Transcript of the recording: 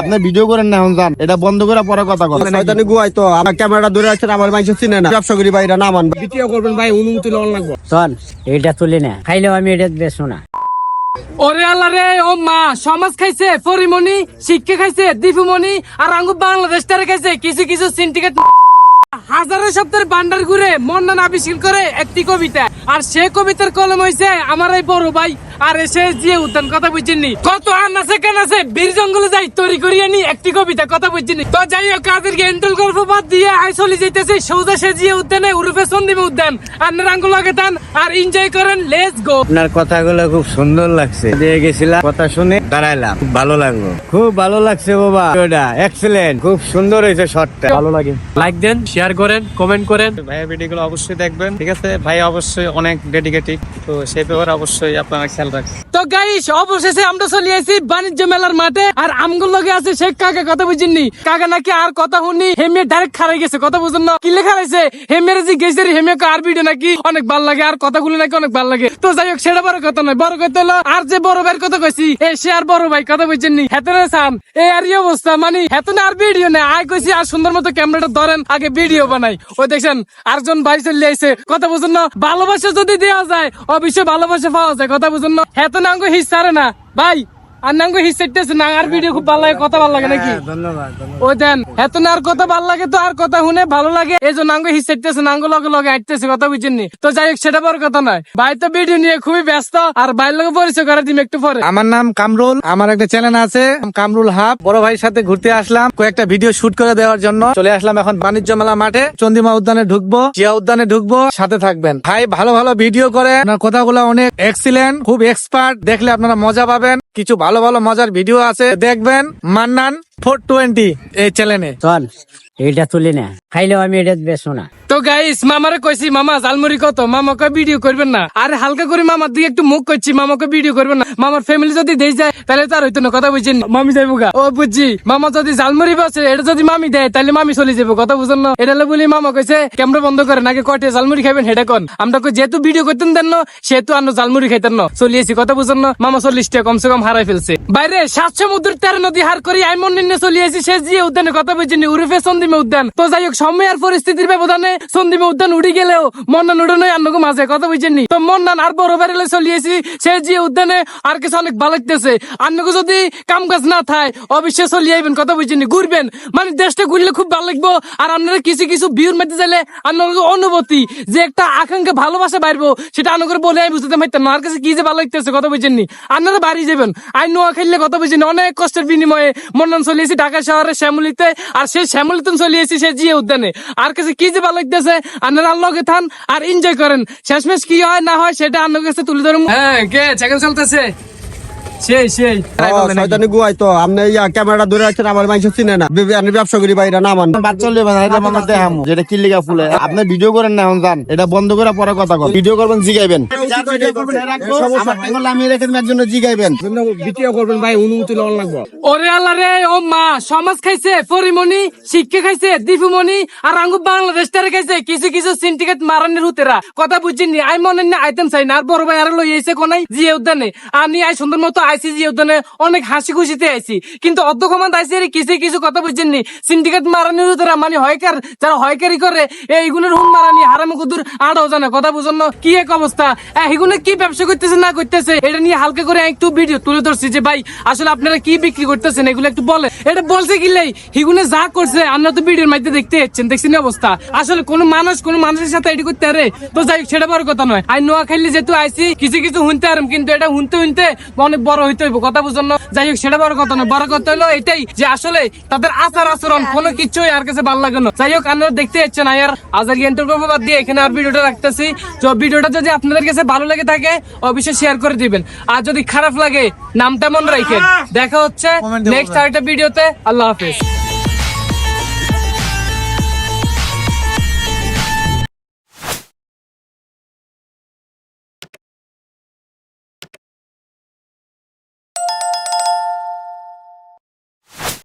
আপনি ভিডিও করেন না এখন যান এটা বন্ধ করে পরে কথা কর শয়তানি গুয়াই তো আমার ক্যামেরাটা ধরে আমার চিনে না। ব্যবসা করি বাইরে না মান। ভিডিও করবেন ভাই অনুমতি লওয়ার লাগবে। চল এটা তুলি না। খাইলেও আমি এটা বেশো না ওরে আল্লাহ রে ও মা সমাজ খাইছে পরিমণি শিক্ষা খাইছে দীপুমণি আর আঙ্গু বাংলাদেশ তারা খাইছে কিছু কিছু সিন্ডিকেট হাজারের সপ্তাহের বান্ডার ঘুরে মন্নান আবিষ্কার করে একটি কবিতা। আর সে কবিতার কলম হয়েছে আমার এই বড় ভাই আর এসে যে উদ্যান কথা বুঝছেননি কত আন আছে কেন আছে? বীর জঙ্গলে যাই তৈরি করিয়ে নি একটি কবিতা কথা বুঝছেননি তো যাই হোক কাদেরকে এন্টল গল্প বাদ দিয়ে আই চলে যাইতেছে সৌদা সেজিয়ে উদ্যানে উরুফে সন্দীপ উদ্যান। আর আঙ্গুল লাগে টান আর এনজয় করেন লেটস গো আপনার কথাগুলো খুব সুন্দর লাগছে। দিয়ে গেছিলাম কথা শুনে দাঁড়াইলাম। খুব ভালো লাগল। খুব ভালো লাগছে বাবা। ওটা এক্সেলেন্ট খুব সুন্দর হয়েছে শর্টটা ভালো লাগে। লাইক দেন শেয়ার করেন কমেন্ট করেন। ভাইয়ের ভিডিওগুলো অবশ্যই দেখবেন ঠিক আছে? ভাই অবশ্যই অনেক ডেডিকেটেড তো সেই ব্যাপারে অবশ্যই আপনারা তো অবশেষে আমরা চলে আসি বাণিজ্য মেলার মাঠে। আর আমগুলো লগে আছে কাকা কথা বুঝিনি নাকি আর কথা শুনি হেমে ডাইরেক্ট খারাই গেছে, কথা বুঝুন না। কি লেখা রয়েছে? হেমের যে গেছে হেমে আর ভিডিও নাকি? অনেক ভালো লাগে, আর নাকি অনেক ভালো লাগে। তো যাই হোক, সেটা বড় কথা নয়, বড় কথা হলো, আর যে বড় ভাইয়ের কথা কইছি, এ সে আর বড় ভাই কথা হেতনে সান এই আর অবস্থা? মানে হেতনে আর ভিডিও নেই। আয় কইছি, আর সুন্দর মতো ক্যামেরাটা ধরেন, আগে ভিডিও বানাই। ওই দেখছেন, আরেকজন ভাই চলে আইছে, কথা বুঝুন না। ভালোবাসা যদি দেওয়া যায়, অবশ্যই ভালোবাসা পাওয়া যায়, কথা বুঝুন না হেতনে আঙ্গ হিসারে না। ভাই আর হিসাইতেছে না আর ভিডিও খুব ভালো লাগে কথা ভালো লাগে নাকি? ধন্যবাদ ও দেন এত না আর কথা ভালো লাগে তো আর কথা শুনে ভালো লাগে? এই জন্য আঙ্গ হিসাইতেছে নাঙ্গ লগে লগে আইতেছে কথা বুঝছেননি তো যাই হোক সেটা বড় কথা নয়। ভাই তো ভিডিও নিয়ে খুবই ব্যস্ত আর ভাইয়ের লগে পরিচয় করে দিম একটু পরে। আমার নাম কামরুল আমার একটা চ্যানেল আছে কামরুল হাব। বড় ভাইয়ের সাথে ঘুরতে আসলাম কয়েকটা ভিডিও শুট করে দেওয়ার জন্য। চলে আসলাম এখন বাণিজ্য মেলা মাঠে চন্দিমা উদ্যানে ঢুকবো জিয়া উদ্যানে ঢুকবো সাথে থাকবেন। ভাই ভালো ভালো ভিডিও করে আপনার কথাগুলো অনেক এক্সিলেন্ট খুব এক্সপার্ট দেখলে আপনারা মজা পাবেন। কিছু ভালো ভালো মজার ভিডিও আছে দেখবেন মান্নান ফোর টোয়েন্টি এই চ্যানেলে চল। এটা তুলি না। খাইলেও আমি এটা বেশো না। তো গাইস মামারে কইছি, মামা জালমুড়ি কত? মামাকে ভিডিও করবেন না। আর হালকা করে মামার দিকে একটু মুখ করছি, মামাকে ভিডিও করবেন না। মামার ফ্যামিলি যদি দেই যায়, তাহলে তার হইতো না, কথা বুঝছেন মামি যাইবো গা। ও বুঝছি, মামা যদি জালমুড়ি বসে এটা যদি মামি দেয়, তাহলে মামি চলে যাব কথা বুঝেন না। এটা বলি, মামা কইছে ক্যামেরা বন্ধ করে নাকি কটে জালমুড়ি খাইবেন হেডে কোন। আমরা কই, যেহেতু ভিডিও করতেন দেন না, সেহেতু আনো জালমুড়ি খাইতেন না। চলিয়েছি কথা বুঝেন না। মামা চল্লিশ টাকা কমসে কম হারাই ফেলছে। বাইরে, সাত সমুদ্র তেরো নদী হার করি আইমন নিয়ে চলিয়েছি সে যে উদ্যানের কথা বুঝছেন উরুফে সন্দীমে উদ্যান। তো যাই হোক, সময় আর পরিস্থিতির ব্যবধানে সন্দীপে উদ্যান উড়ি গেলেও মন্নান উড়ে নয় আন্নগো মাঝে, কথা বুঝছেননি তো মন্নান আর বড় বেড়েলে চলিয়েছি সে যে উদ্যানে আর কিছু অনেক ভালো লাগতেছে। আন্নগো যদি কাম কাজ না থায়, অবশ্যই চলিয়ে আইবেন, কথা বুঝছেননি ঘুরবেন। মানে দেশটা ঘুরলে খুব ভালো লাগবো, আর আপনারা কিছু কিছু বিউর মধ্যে যাইলে আপনার অনুভূতি, যে একটা আকাঙ্ক্ষা ভালোবাসা বাড়বো সেটা আনুকরে বলে আমি বুঝতে পারতাম না, আর কাছে কি যে ভালো লাগতেছে, কথা বুঝছেননি আপনারা বাড়ি যাবেন আই খেললে, কথা বুঝছেন অনেক কষ্টের বিনিময়ে মন্নান চলিয়েছি ঢাকা শহরের শ্যামলিতে, আর সেই শ্যামলিতে চলিয়েছি সে জিয়ে উদ্যানে। আর কাছে কি যে ভালো লাগতেছে আপনারা আল্লাহকে থান আর এনজয় করেন। শেষমেশ কি হয়, না হয়, সেটা আপনার কাছে তুলে ধরুন হ্যাঁ কে? চেকেন চলতেছে। সেই সেই। শয়তানি গুয়াই তো আপনি ইয়া ক্যামেরাটা ধরে রাখছেন আমার মানুষ চিনে না। আমি ব্যবসা করি বাইরে না মান। বাচ্চা লেবে না এটা মনে দেখামু যেটা কি লিগা ফুলে। আপনি ভিডিও করেন না এখন যান। এটা বন্ধ করে পরে কথা কর ভিডিও করবেন জিগাইবেন। আমি রেখে একজন জিগাইবেন। ভিডিও করবেন ভাই অনুমতি লওয়ার লাগবে। ওরে আল্লাহ রে ও মা সমাজ খাইছে পরিমণি শিক্ষা খাইছে দীপুমণি আর আঙ্গু বাংলাদেশ তারা খাইছে কিছু কিছু সিন্ডিকেট মারানের হুতেরা। কথা বুঝিনি আই মনে না আইতেম চাই না আর বড় ভাই আর লই আইছে কোনাই জিয়ে উদ্যানে। আমি আই সুন্দর মতো আইসি জিয়ে উদ্যানে অনেক হাসি খুশিতে আইছি কিন্তু ক্ষমতা আইসি কিছু কিছু কথা বুঝিনি সিন্ডিকেট মারানের হুতেরা মানে হয়কার, যারা হয়কারি করে এইগুলোর হুন মারানি, হারাম কুদুর আড়াও জানে। কথা বুঝুন না? কি এক অবস্থা? এগুলো কি ব্যবসা করতেছে না করতেছে? এটা নিয়ে হালকা করে একটু ভিডিও তুলে ধরছি যে, ভাই, আসলে আপনারা কি বিক্রি করতেছেন? এগুলো একটু বলে এটা বলছে কি লাই? হিগুনে যা করছে আমরা তো ভিডিওর মধ্যে দেখতে যাচ্ছেন, দেখছেন অবস্থা? আসলে কোন মানুষ, কোন মানুষের সাথে এটি করতে পারে? তো যাই সেটা বড় কথা নয়। আই নোয়া খাইলে যেহেতু আইসি, কিছু কিছু শুনতে পারম কিন্তু এটা শুনতে শুনতে অনেক বড় হইতে হইব কথা বুঝুন না? যাই হোক সেটা বড় কথা না বড় কথা হলো এটাই যে আসলে তাদের আচার আচরণ কোনো কিছুই আর কাছে ভালো লাগে না। যাই হোক আপনারা দেখতে যাচ্ছেন আর আজার জ্ঞানটুকু বাদ দিয়ে এখানে আর ভিডিওটা রাখতেছি। তো ভিডিওটা যদি আপনাদের কাছে ভালো লাগে থাকে অবশ্যই শেয়ার করে দিবেন। আর যদি খারাপ লাগে নামটা মনে রাখেন। দেখা হচ্ছে নেক্সট আরেকটা ভিডিওতে। আল্লাহ হাফেজ।